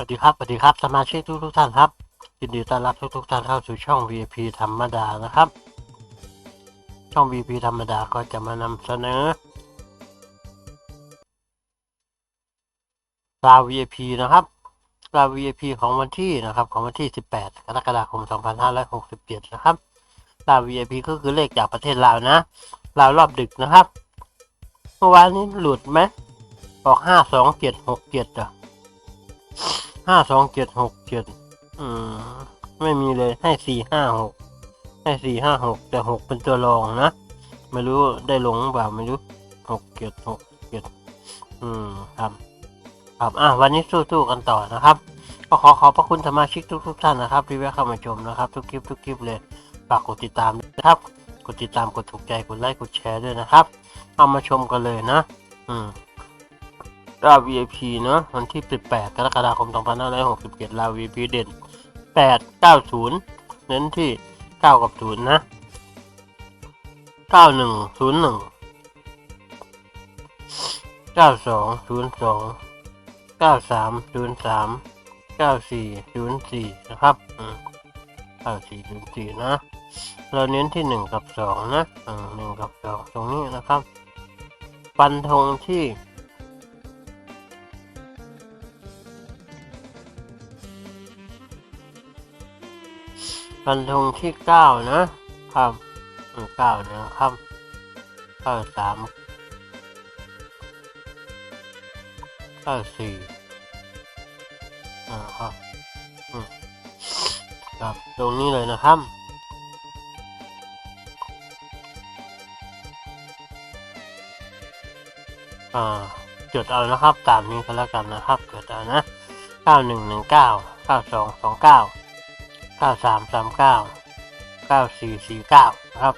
สวัสดีครับสวัสดีครับสมาชิกทุกทุกท่านครับยินดีต้อนรับทุกทุกท่านเข้าสู่ช่อง VIP ธรรมดานะครับ ช่อง VIP ธรรมดาก็จะมานำเสนอราว VIP นะครับราว VIP ของวันที่นะครับ ของวันที่ 18 กรกฎาคม 2567 นะครับราว VIP ก็คือเลขจากประเทศลาวนะลาวรอบดึกนะครับเมื่อวานนี้หลุดไหมออก 52767อะ ห้าสองเจ็ดหกเจ็ดอืม ไม่มีเลยให้สี่ห้าหกให้สี่ห้าหกแต่หกเป็นตัวรองนะ ไม่รู้ได้หลงเปล่าไม่รู้หกเจ็ดหกเจ็ดอืมครับครับอะวันนี้สู้ๆกันต่อนะครับก็ขอขอบพระคุณสมาชิกทุกๆท่านนะครับ ที่แวะเข้ามาชมนะครับ ทุกคลิปทุกคลิปเลยฝากกดติดตามด้วยนะครับ กดติดตามกดถูกใจกดไลค์กดแชร์ด้วยนะครับ เอามาชมกันเลยนะ อืม ราว VIP เนอะวันที่ 18 กรกฎาคม 2567ราว VIP เด่น 890 เน้นที่ 9 กับ 0 นะ 9101 9202 9303 9404 นะครับ9404 นะ เราเน้นที่ 1 กับ 2 นะ1กับ 2 ตรงนี้นะครับ ฟันธงที่ ฟันธงที่เก้านะครับเก้านะครับเก้าสามเก้าสี่อ่าครับอืมครับตรงนี้เลยนะครับอ่าจดเอานะครับตามนี้ก็แล้วกันนะครับจดเอานะเก้าหนึ่งหนึ่งเก้าสามสามเก้าเก้าสี่สี่เก้านะครับ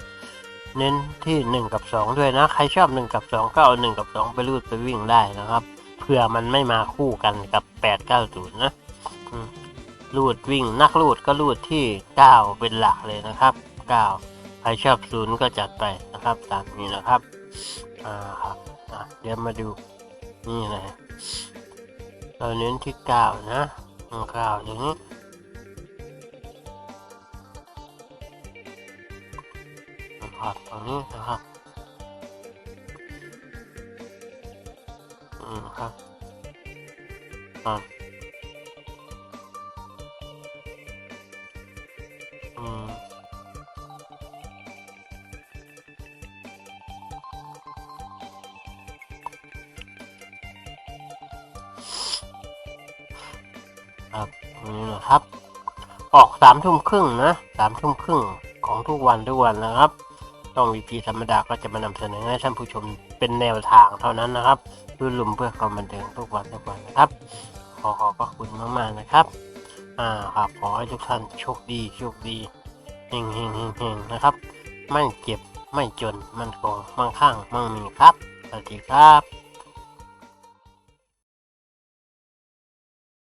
เน้นที่หนึ่งกับสองด้วยนะ ใครชอบหนึ่งกับสองก็เอาหนึ่งกับสองไปรูดไปวิ่งได้นะครับเผื่อมันไม่มาคู่กันกับแปดเก้าศูนย์นะรูดวิ่งนักรูดก็รูดที่เก้าเป็นหลักเลยนะครับเก้าใครชอบศูนย์ก็จัดไปนะครับ ตามนี้นะครับอ่าครับเดี๋ยวมาดูนี่นะเราเน้นที่เก้านะอืมเก้าอย่างนี้ นะครับตรงนี้นะครับอืมครับอ่าอืมครับตรงนี้นะครับ ออกสามทุ่มครึ่งนะสามทุ่มครึ่งของทุกวันทุกวันนะครับ ช่องวีพีธรรมดาก็จะมานำเสนอให้ท่านผู้ชมเป็นแนวทางเท่านั้นนะครับรุ่นลุมเพื่อความบันเทิงทุกวันทุกวันนะครับ ขอขอบพระคุณมากๆนะครับ อ่าครับขอให้ทุกท่านโชคดีโชคดีเฮงเฮงเฮงเฮงนะครับ ไม่เจ็บไม่จนมันคงมั่งคั่งมั่งมีครับสวัสดีครับ